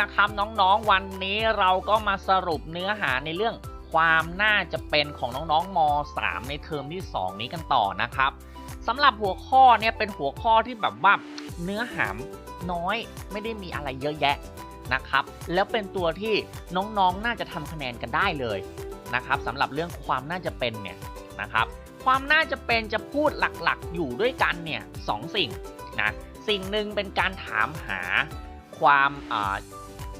นะครับน้องๆวันนี้เราก็มาสรุปเนื้อหาในเรื่องความน่าจะเป็นของน้องๆม .3 ในเทอมที่ 2 นี้กันต่อนะครับสำหรับหัวข้อเนี่ยเป็นหัวข้อที่แบบว่าเนื้อหาน้อยไม่ได้มีอะไรเยอะแยะนะครับ แล้วเป็นตัวที่น้องๆน่าจะทำคะแนนกันได้เลยนะครับสำหรับเรื่องความน่าจะเป็นเนี่ยนะครับความน่าจะเป็นจะพูดหลักๆ อยู่ด้วยกันเนี่ยสองสิ่งนะสิ่งหนึ่งเป็นการถามหาความอา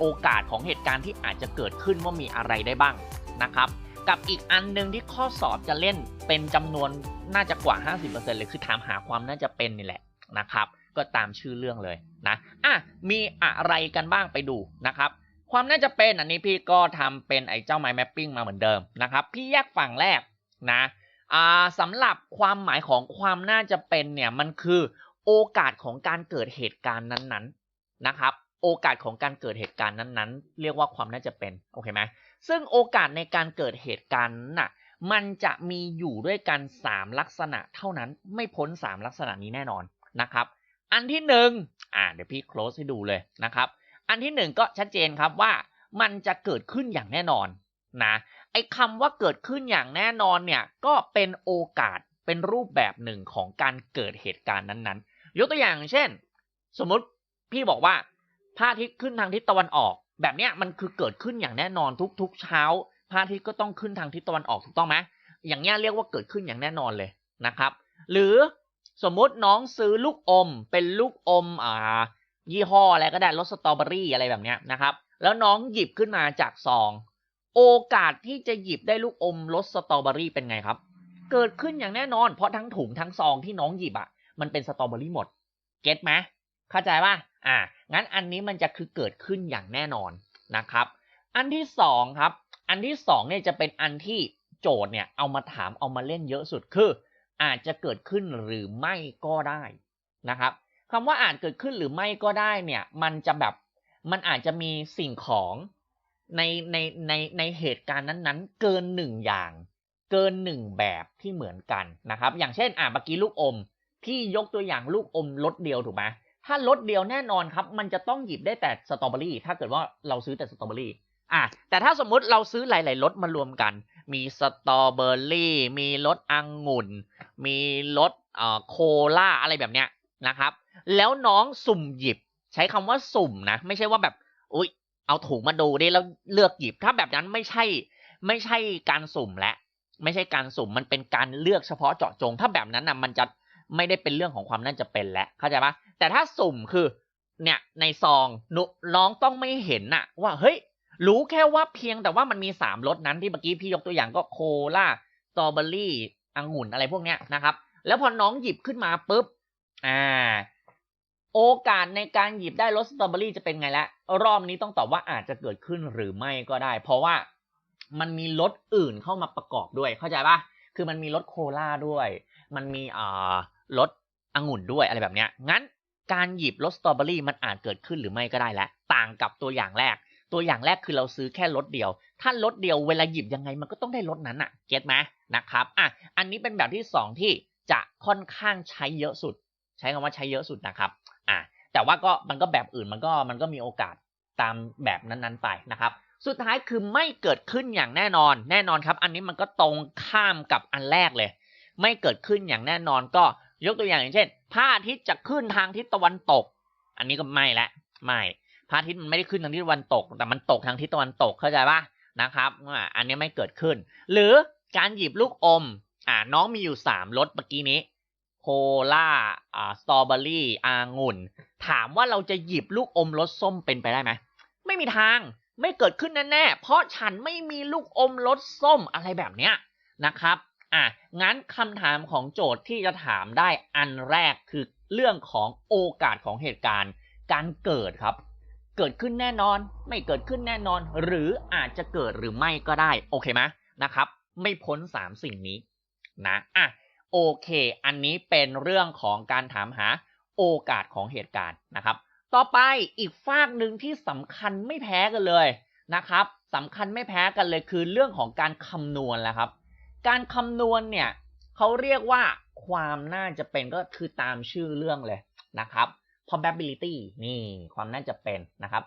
โอกาสของเหตุการณ์ที่อาจจะเกิดขึ้นว่ามีอะไรได้บ้างนะครับ กับอีกอันหนึ่งที่ข้อสอบจะเล่นเป็นจำนวนน่าจะกว่า 50%เลยคือถามหาความน่าจะเป็นนี่แหละนะครับ ก็ตามชื่อเรื่องเลยนะอะมีอะไรกันบ้างไปดูนะครับความน่าจะเป็นอันนี้พี่ก็ทำเป็นไอ้เจ้า mind mapping มาเหมือนเดิมนะครับ พี่แยกฝั่งแรกนะอ่าสำหรับความหมายของความน่าจะเป็นเนี่ยมันคือโอกาสของการเกิดเหตุการณ์นั้นๆนะครับ โอกาสของการเกิดเหตุการณ์นั้นๆ เรียกว่าความน่าจะเป็นโอเคไหมซึ่งโอกาสในการเกิดเหตุการณ์น่ะมันจะมีอยู่ด้วยกัน 3 ลักษณะเท่านั้นไม่พ้น 3 ลักษณะนี้แน่นอนนะครับ อันที่หนึ่งอ่าเดี๋ยวพี่ close ให้ดูเลยนะครับ อันที่หนึ่งก็ชัดเจนครับว่ามันจะเกิดขึ้นอย่างแน่นอนนะไอ้คำว่าเกิดขึ้นอย่างแน่นอนเนี่ยก็เป็นโอกาสเป็นรูปแบบหนึ่งของการเกิดเหตุการณ์นั้นๆ ยกตัวอย่างเช่น สมมติพี่บอกว่า พระอาทิตย์ขึ้นทางทิศตะวันออก แบบเนี้ยมันคือเกิดขึ้นอย่างแน่นอนทุกๆเช้าพระอาทิตย์ก็ต้องขึ้นทางทิศตะวันออกถูกต้องไหมอย่างเงี้ยเรียกว่าเกิดขึ้นอย่างแน่นอนเลยนะครับ หรือสมมุติน้องซื้อลูกอม เป็นลูกอมอ่า ยี่ห้ออะไรก็ได้รสสตรอเบอรี่อะไรแบบเนี้ยนะครับ แล้วน้องหยิบขึ้นมาจากซอง โอกาสที่จะหยิบได้ลูกอมรสสตรอเบอรี่เป็นไงครับ เกิดขึ้นอย่างแน่นอน เพราะทั้งถุงทั้งซองที่น้องหยิบอะมันเป็นสตรอเบอรี่หมด เก็ตไหมเข้าใจป่ะ อ่างั้นอันนี้มันจะคือเกิดขึ้นอย่างแน่นอนนะครับ อันที่สองครับ อันที่สองเนี่ยจะเป็นอันที่โจทย์เนี่ยเอามาถามเอามาเล่นเยอะสุดคือ อาจจะเกิดขึ้นหรือไม่ก็ได้นะครับคำว่าอาจเกิดขึ้นหรือไม่ก็ได้เนี่ยมันจะแบบมันอาจจะมีสิ่งของในในในในเหตุการณ์นั้นๆ เกินหนึ่งอย่าง เกินหนึ่งแบบที่เหมือนกันนะครับ อย่างเช่นอ่าเมื่อกี้ลูกอม พี่ยกตัวอย่างลูกอมรสเดียวถูกไหม ถ้ารสเดียวแน่นอนครับ มันจะต้องหยิบได้แต่สตรอเบอรี่ ถ้าเกิดว่าเราซื้อแต่สตรอเบอรี่อะแต่ถ้าสมมุติเราซื้อหลาย ๆรสมารวมกัน มีสตรอเบอรี่ มีรสองุ่น มีรสเอ่อโคลาอะไรแบบเนี้ยนะครับ แล้วน้องสุ่มหยิบ ใช้คำว่าสุ่มนะ ไม่ใช่ว่าแบบ อุ้ยเอาถุงมาดูดิแล้วเลือกหยิบ ถ้าแบบนั้นไม่ใช่ ไม่ใช่การสุ่มและ ไม่ใช่การสุ่ม มันเป็นการเลือกเฉพาะเจาะจง ถ้าแบบนั้นนะมันจะ ไม่ได้เป็นเรื่องของความน่าจะเป็นแล้วเข้าใจปะแต่ถ้าสุ่มคือเนี่ยในซองนุน้องต้องไม่เห็นน่ะ ว่าเฮ้ยรู้แค่ว่าเพียงแต่ว่ามันมีสามรสนั้นที่เมื่อกี้พี่ยกตัวอย่างก็โคลาสตรอเบอรี่องุ่นอะไรพวกเนี้ยนะครับ แล้วพอน้องหยิบขึ้นมาปุ๊บอ่า โอกาสในการหยิบได้รสสตรอเบอรี่จะเป็นไงละรอบนี้ต้องตอบว่าอาจจะเกิดขึ้นหรือไม่ก็ได้ เพราะว่ามันมีรสอื่นเข้ามาประกอบด้วยเข้าใจปะคือมันมีรสโคลาด้วย มันมีอ่า รสองุ่นด้วยอะไรแบบเนี้ย งั้นการหยิบรสสตรอเบอรี่มันอาจเกิดขึ้นหรือไม่ก็ได้แล้วต่างกับตัวอย่างแรก ตัวอย่างแรกคือเราซื้อแค่รสเดียว ถ้ารสเดียวเวลาหยิบยังไงมันก็ต้องได้รสนั้นอะเก็ตไหมนะครับ อะ อันนี้เป็นแบบที่สองที่จะค่อนข้างใช้เยอะสุด ใช้คำว่าใช้เยอะสุดนะครับ อะ แต่ว่าก็มันก็แบบอื่นมันก็มันก็มีโอกาสตามแบบนั้นๆไปนะครับสุดท้ายคือไม่เกิดขึ้นอย่างแน่นอน แน่นอนครับ อันนี้มันก็ตรงข้ามกับอันแรกเลย ไม่เกิดขึ้นอย่างแน่นอนก็ ยกตัวอย่างอย่างเช่นพระอาทิตย์จะขึ้นทางทิศตะวันตก อันนี้ก็ไม่ละไม่พระอาทิตย์มันไม่ได้ขึ้นทางทิศตะวันตก แต่มันตกทางทิศตะวันตกเข้าใจปะนะครับอันนี้ไม่เกิดขึ้น หรือการหยิบลูกอม อ่าน้องมีอยู่สามรสเมื่อกี้นี้โคลาอ่าสตรอเบอรี่อางุ่น ถามว่าเราจะหยิบลูกอมรสส้มเป็นไปได้ไหมไม่มีทางไม่เกิดขึ้นแน่ๆเพราะฉันไม่มีลูกอมรสส้มอะไรแบบเนี้ยนะครับ อะงั้นคำถามของโจทย์ที่จะถามได้อันแรกคือเรื่องของโอกาสของเหตุการณ์ การเกิดครับ เกิดขึ้นแน่นอน ไม่เกิดขึ้นแน่นอน หรืออาจจะเกิดหรือไม่ก็ได้ โอเคไหมนะครับ ไม่พ้น 3 สิ่งนี้นะอะโอเค อันนี้เป็นเรื่องของการถามหาโอกาสของเหตุการณ์นะครับ ต่อไปอีกฝากหนึ่งที่สำคัญไม่แพ้กันเลยนะครับสำคัญไม่แพ้กันเลยคือเรื่องของการคำนวณแหละครับ การคำนวณเนี่ยเขาเรียกว่าความน่าจะเป็นก็คือตามชื่อเรื่องเลยนะครับ probability นี่ความน่าจะเป็นนะครับ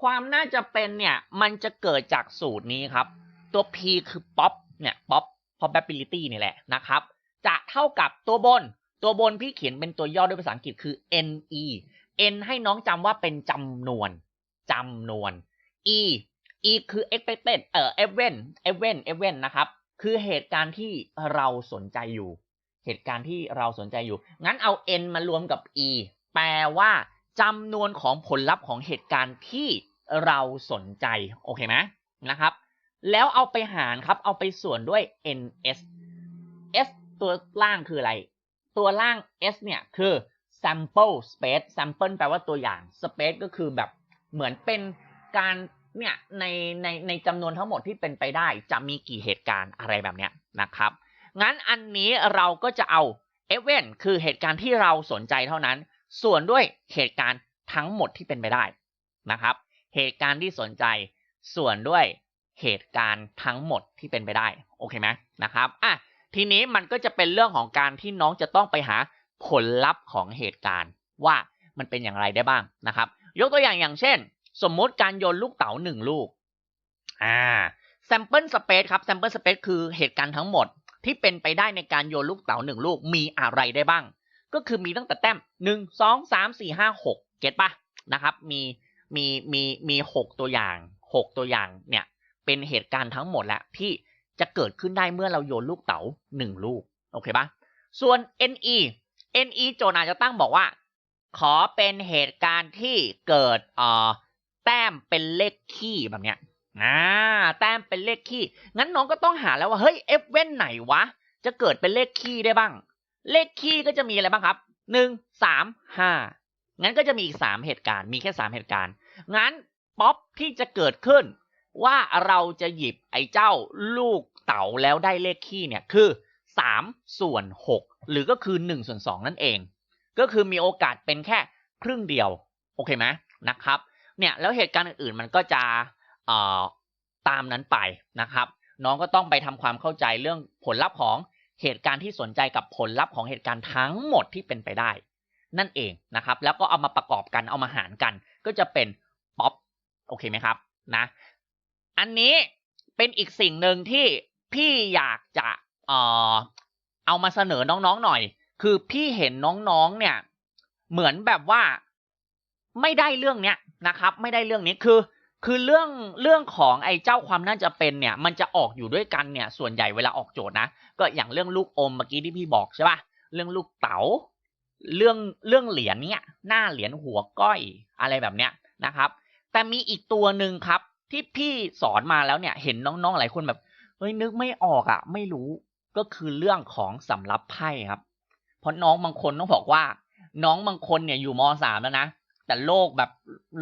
ความน่าจะเป็นเนี่ยมันจะเกิดจากสูตรนี้ครับ ตัว P คือ pop เนี่ย pop probability นี่แหละนะครับ จะเท่ากับตัวบน ตัวบนพี่เขียนเป็นตัวย่อด้วยภาษาอังกฤษคือ ne n ให้น้องจำว่าเป็นจำนวนจำนวน e e คือ expected เอ่อ event event event นะครับ คือเหตุการณ์ที่เราสนใจอยู่ เหตุการณ์ที่เราสนใจอยู่ งั้นเอา n มารวมกับ e แปลว่าจำนวนของผลลัพธ์ของเหตุการณ์ที่เราสนใจ โอเคไหมนะครับ แล้วเอาไปหารครับ เอาไปส่วนด้วย ns s ตัวล่างคืออะไร ตัวล่าง s เนี่ยคือ sample space sample แปลว่าตัวอย่าง space ก็คือแบบเหมือนเป็นการ เนี่ยในในในจำนวนทั้งหมดที่เป็นไปได้จะมีกี่เหตุการณ์อะไรแบบเนี้ยนะครับ งั้นอันนี้เราก็จะเอา event คือเหตุการณ์ที่เราสนใจเท่านั้น ส่วนด้วยเหตุการณ์ทั้งหมดที่เป็นไปได้นะครับ เหตุการณ์ที่สนใจส่วนด้วยเหตุการณ์ทั้งหมดที่เป็นไปได้โอเคไหมนะครับอะทีนี้มันก็จะเป็นเรื่องของการที่น้องจะต้องไปหาผลลัพธ์ของเหตุการณ์ว่ามันเป็นอย่างไรได้บ้างนะครับ ยกตัวอย่างอย่างเช่น สมมติการโยนลูกเต๋าหนึ่งลูก อ่า sample space ครับ sample space คือเหตุการณ์ทั้งหมดที่เป็นไปได้ในการโยนลูกเต๋าหนึ่งลูกมีอะไรได้บ้าง ก็คือมีตั้งแต่แต้มหนึ่งสองสามสี่ห้าหกเก็ตปะนะครับ มีมีมีมีหกตัวอย่างหกตัวอย่างเนี่ย เป็นเหตุการณ์ทั้งหมดแหละที่จะเกิดขึ้นได้เมื่อเราโยนลูกเต๋าหนึ่งลูก โอเคปะส่วน NE NE โจทย์อาจจะตั้งบอกว่า ขอเป็นเหตุการณ์ที่เกิดเอ่อ แต้มเป็นเลขคี่แบบเนี้ยอ่าแต้มเป็นเลขคี่งั้นน้องก็ต้องหาแล้วว่าเฮ้ย F เว้นไหนวะ จะเกิดเป็นเลขคี่ได้บ้าง เลขคี่ก็จะมีอะไรบ้างครับหนึ่งสามห้างั้นก็จะมีอีกสามเหตุการณ์มีแค่สามเหตุการณ์ งั้นป๊อปที่จะเกิดขึ้น ว่าเราจะหยิบไอ้เจ้าลูกเต๋าแล้วได้เลขคี่เนี่ยคือสามส่วนหกหรือก็คือหนึ่งส่วนสองนั่นเอง ก็คือมีโอกาสเป็นแค่ครึ่งเดียว โอเคไหมนะครับ เนี่ยแล้วเหตุการณ์อื่นๆมันก็จะเอ่อตามนั้นไปนะครับ น้องก็ต้องไปทำความเข้าใจเรื่องผลลัพธ์ของเหตุการณ์ที่สนใจกับผลลัพธ์ของเหตุการณ์ทั้งหมดที่เป็นไปได้ นั่นเองนะครับ แล้วก็เอามาประกอบกันเอามาหารกัน ก็จะเป็นป๊อปโอเคไหมครับนะอันนี้เป็นอีกสิ่งหนึ่งที่พี่อยากจะเอ่อเอามาเสนอน้องๆหน่อย คือพี่เห็นน้องๆเนี่ย เหมือนแบบว่าไม่ได้เรื่องเนี้ย นะครับ ไม่ได้เรื่องนี้คือ คือเรื่องเรื่องของไอ้เจ้าความน่าจะเป็นเนี่ย มันจะออกอยู่ด้วยกันเนี่ย ส่วนใหญ่เวลาออกโจทย์นะ ก็อย่างเรื่องลูกอมเมื่อกี้ที่พี่บอกใช่ป่ะเรื่องลูกเต๋าเรื่องเรื่องเหรียญเนี่ยหน้าเหรียญหัวก้อยอะไรแบบเนี้ยนะครับ แต่มีอีกตัวหนึ่งครับ ที่พี่สอนมาแล้วเนี่ย เห็นน้องๆหลายคนแบบเฮ้ยนึกไม่ออกอะ ไม่รู้ก็คือเรื่องของสำรับไพ่ครับ เพราะน้องบางคนต้องบอกว่า น้องบางคนเนี่ยอยู่มสามแล้วนะ แต่โลกแบบ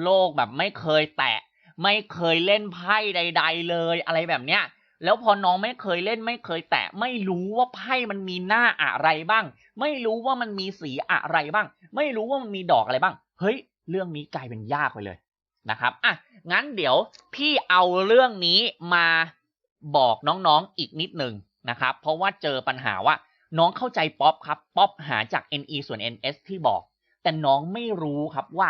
โลกแบบไม่เคยแตะ ไม่เคยเล่นไพ่ใด ๆ เลยอะไรแบบเนี้ยแล้วพอน้องไม่เคยเล่นไม่เคยแตะ ไม่รู้ว่าไพ่มันมีหน้าอะไรบ้าง ไม่รู้ว่ามันมีสีอะไรบ้าง ไม่รู้ว่ามันมีดอกอะไรบ้าง เฮ้ย เรื่องนี้กลายเป็นยากไปเลยนะครับอะงั้นเดี๋ยวพี่เอาเรื่องนี้มาบอกน้องๆอีกนิดหนึ่งนะครับ เพราะว่าเจอปัญหาว่าน้องเข้าใจป๊อปครับป๊อปหาจาก NE ส่วน NS ที่บอก แต่น้องไม่รู้ครับว่า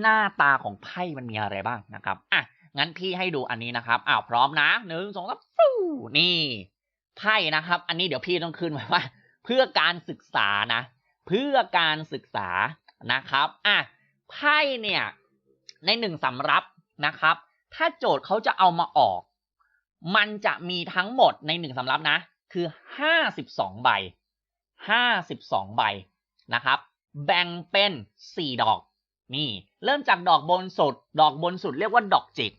หน้าตาของไพ่มันมีอะไรบ้างนะครับอะงั้นพี่ให้ดูอันนี้นะครับอ้าวพร้อมนะหนึ่งสองสามฟูนี่ไพ่นะครับ อันนี้เดี๋ยวพี่ต้องขึ้นไว้ว่า เพื่อการศึกษานะ เพื่อการศึกษานะครับอะไพ่เนี่ยในหนึ่งสำรับนะครับ ถ้าโจทย์เขาจะเอามาออก มันจะมีทั้งหมดในหนึ่งสำรับนะ คือห้าสิบสองใบห้าสิบสองใบนะครับ แบ่งเป็นสี่ดอก นี่ เริ่มจากดอกบนสุด ดอกบนสุดเรียกว่าดอกจิก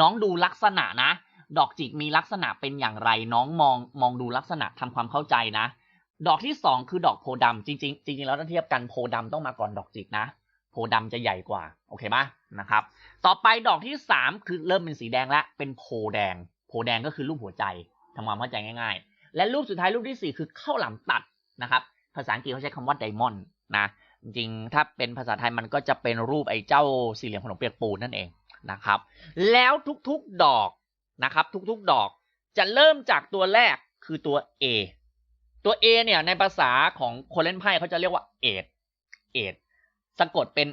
น้องดูลักษณะนะ ดอกจิกมีลักษณะเป็นอย่างไร น้องมองมองดูลักษณะทำความเข้าใจนะ ดอกที่สองคือดอกโพธิ์ดำจริงๆจริงๆแล้วถ้าเทียบกันโพธิ์ดำต้องมาก่อนดอกจิกนะ โพธิ์ดำจะใหญ่กว่า โอเคปะนะครับ ต่อไปดอกที่สามคือเริ่มเป็นสีแดงแล้วเป็นโพแดง โพแดงก็คือรูปหัวใจทำความเข้าใจง่าย ๆ และรูปสุดท้ายรูปที่สี่คือข้าวหลามตัดนะครับ ภาษาอังกฤษเขาใช้คำว่าไดมอนด์ นะจริงถ้าเป็นภาษาไทยมันก็จะเป็นรูปไอ้เจ้าสี่เหลี่ยมขนมเปียกปูนนั่นเองนะครับ แล้วทุกๆดอกนะครับ ทุกๆดอกจะเริ่มจากตัวแรกคือตัว A ตัว A เนี่ยในภาษาของคนเล่นไพ่เขาจะเรียกว่าเอดเอดสะกดเป็น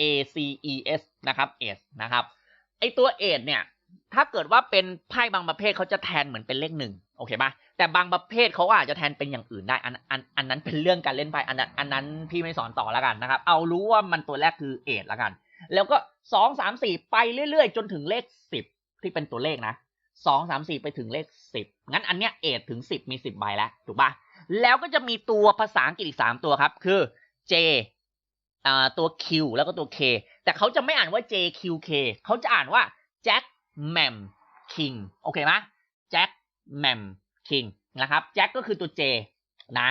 A C E S นะครับเอสนะครับไอตัวเอทเนี่ยถ้าเกิดว่าเป็นไพ่บางประเภทเขาจะแทนเหมือนเป็นเลขหนึ่งโอเคปะ แต่บางประเภทเขาอาจจะแทนเป็นอย่างอื่นได้อันอันอันนั้นเป็นเรื่องการเล่นไพ่อันนั้นอันนั้นพี่ไม่สอนต่อแล้วกันนะครับ เอารู้ว่ามันตัวแรกคือเอทแล้วกัน แล้วก็สองสามสี่ไปเรื่อยๆ จนถึงเลขสิบที่เป็นตัวเลขนะสองสามสี่ไปถึงเลขสิบงั้นอันเนี้ยเอทถึงสิบมีสิบใบแล้วถูกปะแล้วก็จะมีตัวภาษาอังกฤษอีกสามตัวครับ คือ J อ่าตัว Q แล้วก็ตัว K แต่เขาจะไม่อ่านว่า JQK เขาจะอ่านว่า Jack Mam King โอเคไหม Jack Mam King นะครับ Jack ก็คือตัว J นะ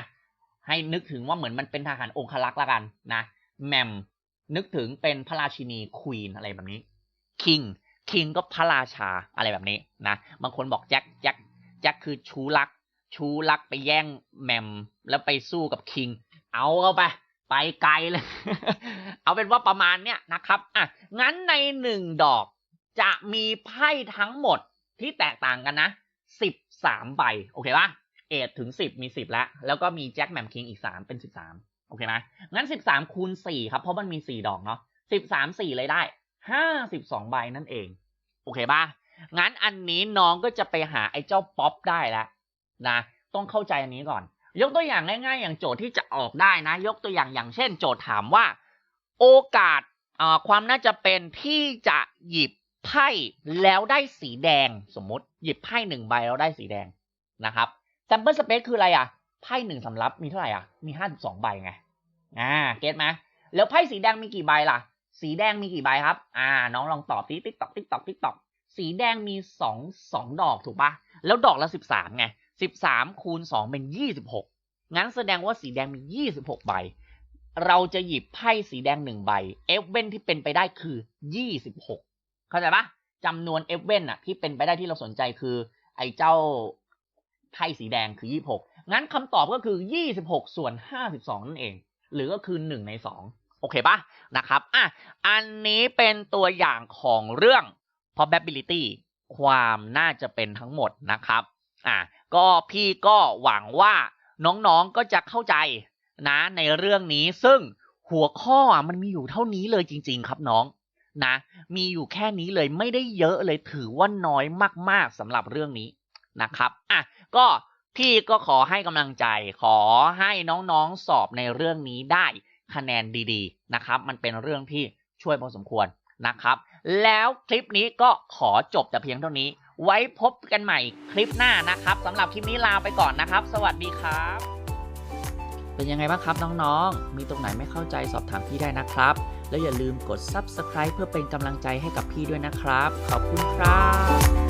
ให้นึกถึงว่าเหมือนมันเป็นทหารองครักษ์ละกันนะ Mam นึกถึงเป็นพระราชินี Queen อะไรแบบนี้ King King ก็พระราชาอะไรแบบนี้นะบางคนบอก Jack Jack Jack คือชูรัก ชูรักไปแย่งแมมแล้วไปสู้กับคิง เอาเข้าไป ไปไกลเลย เอาเป็นว่าประมาณเนี้ยนะครับอะงั้นในหนึ่งดอกจะมีไพ่ทั้งหมดที่แตกต่างกันนะ สิบสามใบโอเคปะเอทถึงสิบมีสิบแล้ว แล้วก็มีแจ็คแมมคิงอีกสามเป็นสิบสามโอเคไหมงั้นสิบสามคูณสี่ครับ เพราะมันมีสี่ดอกเนาะสิบสามสี่เลยได้ห้าสิบสองใบนั่นเอง โอเคปะงั้นอันนี้น้องก็จะไปหาไอ้เจ้าป๊อปได้แล้วนะ ต้องเข้าใจอันนี้ก่อน ยกตัวอย่างง่าย ๆ อย่างโจทย์ที่จะออกได้นะ ยกตัวอย่างอย่างเช่น โจทย์ถามว่า โอกาสความน่าจะเป็นที่จะหยิบ ไพ่แล้วได้สีแดงสมมติหยิบไพ่หนึ่งใบแล้วได้สีแดงนะครับ sample space คืออะไรอะไพ่หนึ่งสำรับมีเท่าไหร่อะมีห้าสิบสองใบไงอ่าเก็ตไหมแล้วไพ่สีแดงมีกี่ใบล่ะ สีแดงมีกี่ใบครับ อ่า น้องลองตอบทีติ๊กตอกติ๊กตอกติ๊กตอกสีแดงมีสองสองดอกถูกปะแล้วดอกละสิบสามไงสิบสามคูณสองเป็นยี่สิบหกงั้นแสดงว่าสีแดงมียี่สิบหกใบ เราจะหยิบไพ่สีแดงหนึ่งใบ เอฟเว่นที่เป็นไปได้คือยี่สิบหก เข้าใจปะจำนวนเอฟเว่นอะที่เป็นไปได้ที่เราสนใจคือ ไอ้เจ้าไพ่สีแดงคือยี่หกงั้นคำตอบก็คือยี่สิบหกส่วนห้าสิบสองนั่นเอง หรือก็คือหนึ่งในสองโอเคปะนะครับอะอันนี้เป็นตัวอย่างของเรื่อง probability ความน่าจะเป็นทั้งหมดนะครับอะก็พี่ก็หวังว่าน้องๆก็จะเข้าใจนะในเรื่องนี้ซึ่งหัวข้อมันมีอยู่เท่านี้เลยจริง ๆ ครับน้อง นะมีอยู่แค่นี้เลยไม่ได้เยอะเลยถือว่าน้อยมากๆสำหรับเรื่องนี้นะครับอะก็พี่ก็ขอให้กำลังใจขอให้น้องๆสอบในเรื่องนี้ได้คะแนนดีๆนะครับ มันเป็นเรื่องที่ช่วยพอสมควรนะครับ แล้วคลิปนี้ก็ขอจบแต่เพียงเท่านี้ ไว้พบกันใหม่คลิปหน้านะครับสำหรับคลิปนี้ลาไปก่อนนะครับ สวัสดีครับ เป็นยังไงบ้างครับน้องๆ มีตรงไหนไม่เข้าใจสอบถามพี่ได้นะครับ แล้วอย่าลืมกด Subscribe เพื่อเป็นกำลังใจให้กับพี่ด้วยนะครับ ขอบคุณครับ